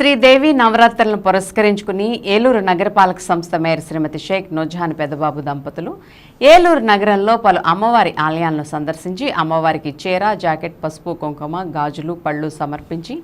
శ్రీదేవి నవరాత్రులను పురస్కరించుకుని ఏలూరు నగరపాలక సంస్థ మేయర్ శ్రీమతి షేక్ నొజాన్ పెదబాబు దంపతులు ఏలూరు నగరంలో పలు అమ్మవారి ఆలయాలను సందర్శించి అమ్మవారికి చీర జాకెట్ పసుపు కుంకుమ గాజులు పళ్ళు సమర్పించి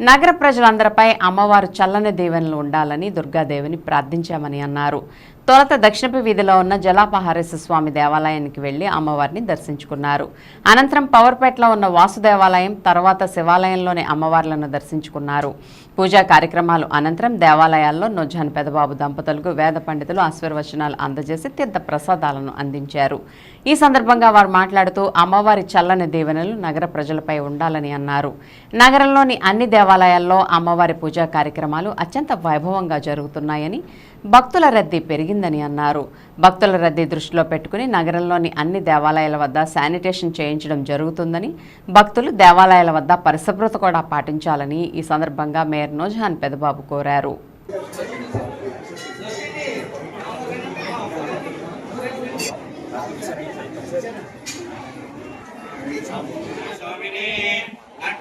నగర ప్రజలందరిపై అమ్మవారు చల్లని దీవెనలు ఉండాలని దుర్గాదేవిని ప్రార్థించామని అన్నారు. తొలత దక్షిణపు వీధిలో ఉన్న జలాపహారేశ్వర స్వామి దేవాలయానికి వెళ్ళి అమ్మవారిని దర్శించుకున్నారు. అనంతరం పవర్పేటలో ఉన్న వాసు దేవాలయం తర్వాత శివాలయంలోని అమ్మవార్లను దర్శించుకున్నారు. పూజా కార్యక్రమాలు అనంతరం దేవాలయాల్లో నొజాన్ పెదబాబు దంపతులకు వేద పండితులు ఆశీర్వచనాలు అందజేసి తీర్థ ప్రసాదాలను అందించారు. ఈ సందర్భంగా వారు మాట్లాడుతూ అమ్మవారి చల్లని దీవెనలు నగర ప్రజలపై ఉండాలని అన్నారు. నగరంలోని అన్ని దేవాలయాల్లో అమ్మవారి పూజా కార్యక్రమాలు అత్యంత వైభవంగా జరుగుతున్నాయని భక్తుల రద్దీ పెరిగిందని అన్నారు. భక్తుల రద్దీ దృష్టిలో పెట్టుకుని నగరంలోని అన్ని దేవాలయాల వద్ద శానిటేషన్ చేయించడం జరుగుతుందని భక్తులు దేవాలయాల వద్ద పరిశుభ్రత కూడా పాటించాలని ఈ సందర్భంగా మేయర్ నోజహాన్ పెదబాబు కోరారు. para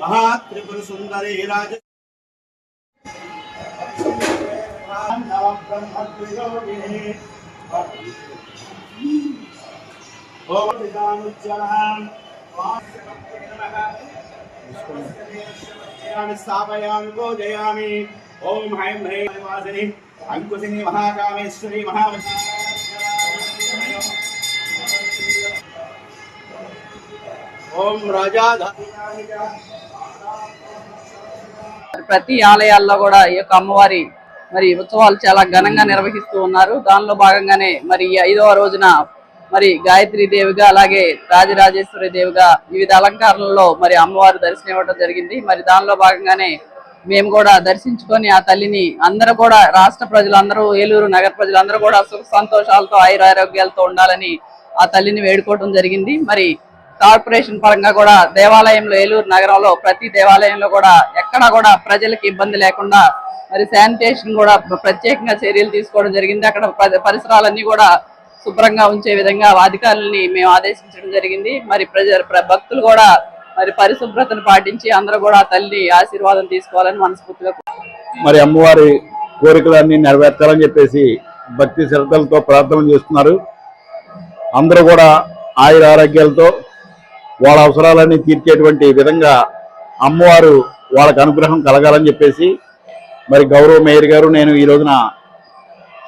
महात्रिपुर सुंदरी राज स्थापयामि महाकामेश्वरी महावशी ओम राजा మరి ప్రతి ఆలయాల్లో కూడా ఈ యొక్క అమ్మవారి మరి ఉత్సవాలు చాలా ఘనంగా నిర్వహిస్తూ ఉన్నారు. దానిలో భాగంగానే మరి ఐదవ రోజున మరి గాయత్రి దేవిగా అలాగే రాజరాజేశ్వరి దేవిగా వివిధ అలంకారాలలో మరి అమ్మవారు దర్శనం ఇవ్వడం జరిగింది. మరి దానిలో భాగంగానే మేము కూడా దర్శించుకొని ఆ తల్లిని అందరూ కూడా రాష్ట్ర ప్రజలందరూ ఏలూరు నగర ప్రజలందరూ కూడా సుఖ సంతోషాలతో ఆయురారోగ్యాలతో ఉండాలని ఆ తల్లిని వేడుకోవడం జరిగింది. మరి కార్పొరేషన్ పరంగా కూడా దేవాలయంలో ఏలూరు నగరంలో ప్రతి దేవాలయంలో కూడా ఎక్కడా కూడా ప్రజలకు ఇబ్బంది లేకుండా మరి శానిటేషన్ కూడా ప్రత్యేకంగా చర్యలు తీసుకోవడం జరిగింది. అక్కడ పరిసరాలన్నీ కూడా శుభ్రంగా ఉంచే విధంగా అధికారులని మేము ఆదేశించడం జరిగింది. మరి ప్రజ ప్ర- భక్తులు కూడా మరి పరిశుభ్రతను పాటించి అందరూ కూడా తల్లి ఆశీర్వాదం తీసుకోవాలని మనస్ఫూర్తిగా మరి అమ్మవారి కోరికలన్నీ నెరవేర్చాలని చెప్పేసి భక్తి శ్రద్ధలతో ప్రార్థన చేస్తున్నారు. అందరూ కూడా ఆయుర ఆరోగ్యాలతో వాళ్ళ అవసరాలన్నీ తీర్చేటువంటి విధంగా అమ్మవారు వాళ్ళకు అనుగ్రహం కలగాలని చెప్పేసి మరి గౌరవ మేయర్ గారు నేను ఈ రోజున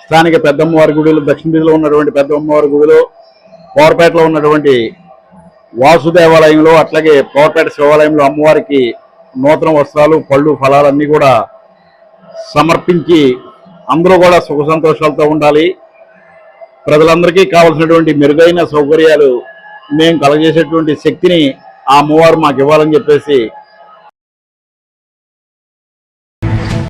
స్థానిక పెద్దమ్మవారి గుడిలో దక్షిణ దిశలో ఉన్నటువంటి పెద్దమ్మవారి గుడిలో పవర్పేటలో ఉన్నటువంటి వాసుదేవాలయంలో అట్లాగే పవర్పేట శివాలయంలో అమ్మవారికి నూతన వస్త్రాలు పళ్ళు ఫలాలన్నీ కూడా సమర్పించి అందరూ కూడా సుఖ సంతోషాలతో ఉండాలి. ప్రజలందరికీ కావలసినటువంటి మెరుగైన సౌకర్యాలు మేము కలగజేసేటువంటి శక్తిని ఆ మూవారు మాకు ఇవ్వాలని చెప్పేసి